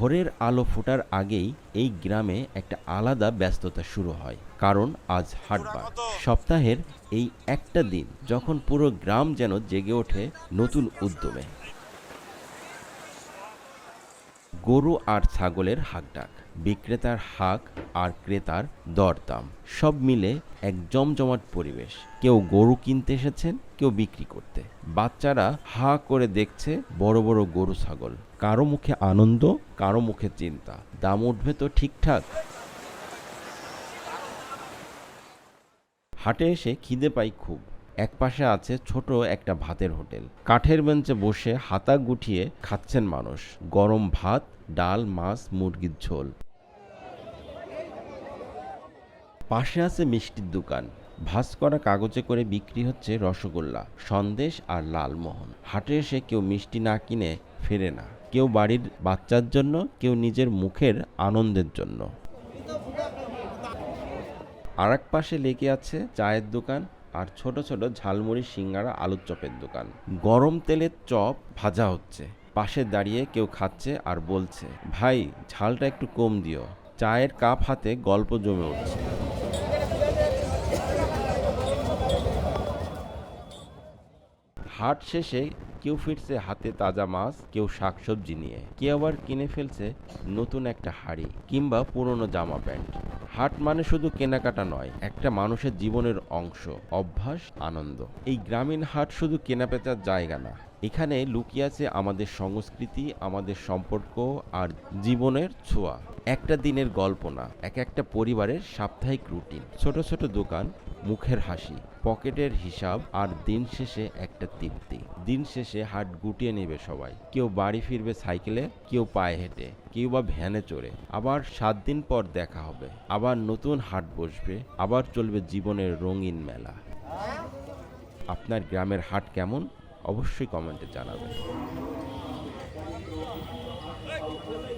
ভোরের আলো ফোটার আগেই এই গ্রামে একটা আলাদা ব্যস্ততা শুরু হয়, কারণ আজ হাটবার। সপ্তাহের এই একটা দিন যখন পুরো গ্রাম যেন জেগে ওঠে নতুন উদ্যমে। গরু আর ছাগলের হাঁকডাক, বিক্রেতার হাঁক আর ক্রেতার দরদাম, সব মিলে এক জমজমাট পরিবেশ। কেউ গরু কিনতে এসেছেন, কেউ বিক্রি করতে। বাচ্চারা হা করে দেখছে বড় বড় গরু ছাগল। কারও মুখে আনন্দ, কারও মুখে চিন্তা। দাম উঠবে তো ঠিকঠাক। হাটে এসে খিদে পাই খুব। এক পাশে আছে ছোট একটা ভাতের হোটেল। কাঠের বেঞ্চে বসে হাতা গুটিয়ে খাচ্ছেন মানুষ। গরম ভাত, ডাল, মাছ, মুরগির ঝোল। পাশে আছে মিষ্টির দোকান। ভাঁজ করা কাগজে করে বিক্রি হচ্ছে রসগোল্লা, সন্দেশ আর লালমোহন। হাটে এসে কেউ মিষ্টি না কিনে ফেরে না। কেউ বাড়ির বাচ্চার জন্য, কেউ নিজের মুখের আনন্দের জন্য। আর এক পাশে লেগে আছে চায়ের দোকান। আর ছোট ছোট ঝালমুড়ি, সিঙ্গারা, আলুর চপের দোকান। গরম তেলের চপ ভাজা হচ্ছে। পাশে দাঁড়িয়ে কেউ খাচ্ছে আর বলছে, ভাই, ঝালটা একটু কম দিও। চায়ের কাপ হাতে গল্প জমে উঠছে। হাট শেষে কেউ ফিরছে হাতে তাজা মাছ, কেউ শাকসবজি নিয়ে। কেউ আবার কিনে ফেলছে নতুন একটা হাড়ি কিংবা পুরনো জামা প্যান্ট। হাট মানে শুধু কেনাকাটা নয়, একটা মানুষের জীবনের অংশ, অভ্যাস, আনন্দ। এই গ্রামীণ হাট শুধু কেনাবেচার জায়গা না, এখানে লুকিয়ে আছে আমাদের সংস্কৃতি, আমাদের সম্পর্ক আর জীবনের ছোঁয়া। একটা দিনের গল্প না, এক একটা পরিবারের সাপ্তাহিক রুটিন। ছোট ছোট দোকান, মুখের হাসি, পকেটের হিসাব আর দিন শেষে একটা তৃপ্তি। দিন শেষে হাট গুটিয়ে নেবে সবাই। কেউ বাড়ি ফিরবে সাইকেলে, কেউ পায়ে হেঁটে, কেউ বা ভ্যানে চড়ে। আবার সাত দিন পর দেখা হবে। আবার নতুন হাট বসবে, আবার চলবে জীবনের রঙিন মেলা। আপনার গ্রামের হাট কেমন? অবশ্যই কমেন্টে জানাবেন।